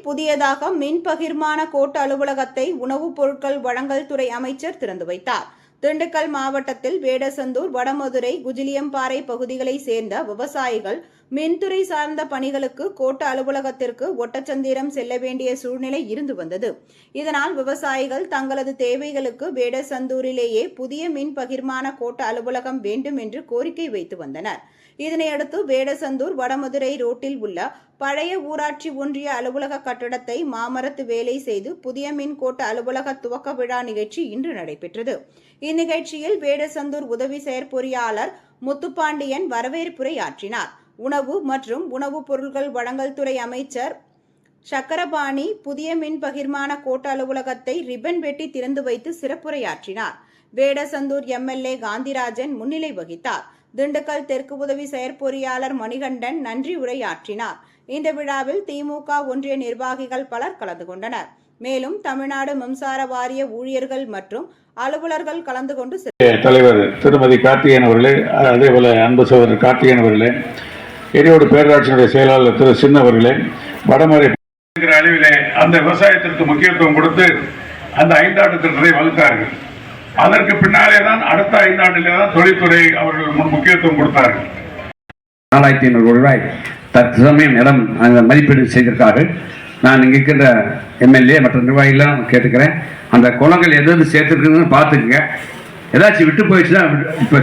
புதியதாக மின் பகிர்மான கோட்ட அலுவலகத்தை உணவுப் பொருட்கள் வழங்கல் துறை அமைச்சர் திறந்து வைத்தார். திண்டுக்கல் மாவட்டத்தில் வேடசந்தூர் வடமதுரை குஜிலியம்பாறை பகுதிகளைச் சேர்ந்த விவசாயிகள் மின்துறை சார்ந்த பணிகளுக்கு கோட்ட அலுவலகத்திற்கு ஒட்டச்சந்திரம் செல்ல வேண்டிய சூழ்நிலை இருந்து வந்தது. இதனால் விவசாயிகள் தங்களது தேவைகளுக்கு வேடசந்தூரிலேயே புதிய மின் பகிர்மான கோட்ட அலுவலகம் வேண்டும் என்று கோரிக்கை வைத்து வந்தனர். இதனையடுத்து வேடசந்தூர் வடமதுரை ரோட்டில் உள்ள பழைய ஊராட்சி ஒன்றிய அலுவலக கட்டடத்தை மாமரத்து வேலை செய்து புதிய மின் கோட்ட அலுவலக துவக்க விழா நிகழ்ச்சி இன்று நடைபெற்றது. இந்நிகழ்ச்சியில் வேடசந்தூர் உதவி செயற்பொறியாளர் முத்துப்பாண்டியன் வரவேற்புரை ஆற்றினார். உணவு மற்றும் உணவுப் பொருட்கள் வழங்கல் துறை அமைச்சர் சக்கரபாணி புதிய மின் பகிர்மான கோட்ட அலுவலகத்தை ரிப்பன் வெட்டி திறந்து வைத்து சிறப்புரையாற்றினார். வேடசந்தூர் எம்எல்ஏ காந்திராஜன் முன்னிலை வகித்தார். திண்டுக்கல் தெற்கு உதவி செயற்பொறியாளர் மணிகண்டன் நன்றி உரையாற்றினார். இந்த விழாவில் திமுக ஒன்றிய நிர்வாகிகள் பலர் கலந்து கொண்டனர். மேலும் தமிழ்நாடு மின்சார வாரிய ஊழியர்கள் மற்றும் அலுவலர்கள் கலந்து கொண்டு தலைவர் திருமதி கார்த்திகேயன் அவர்களே அதே போல அன்பு சகோதரர் கார்த்திகேயன் அவர்களே எரியோடு பேரூராட்சியினுடைய செயலாளர் திரு சின்ன அவர்களே வடமறை அளவிலே அந்த விவசாயத்திற்கு முக்கியத்துவம் கொடுத்து அந்த ஐந்தாண்டு திட்டத்தை வகுத்தார்கள். அதற்கு பின்னாலே தான் அடுத்த ஐந்தாண்டிலே தான் தொழில்துறை அவர்கள் முன் முக்கியத்துவம் கொடுத்தார்கள். நாலாயிரத்தி ஐநூறு ரூபாய் தற்சமயம் இடம் அந்த மதிப்பீடு செய்திருக்கார்கள். நான் இங்கே இருக்கின்ற எம்எல்ஏ மற்ற நிர்வாகிகளாம் கேட்டுக்கிறேன். அந்த குளங்கள் எது எது சேர்த்துருக்குன்னு பார்த்துக்குங்க. ஏதாச்சும் விட்டு போயிடுச்சுன்னா இப்போ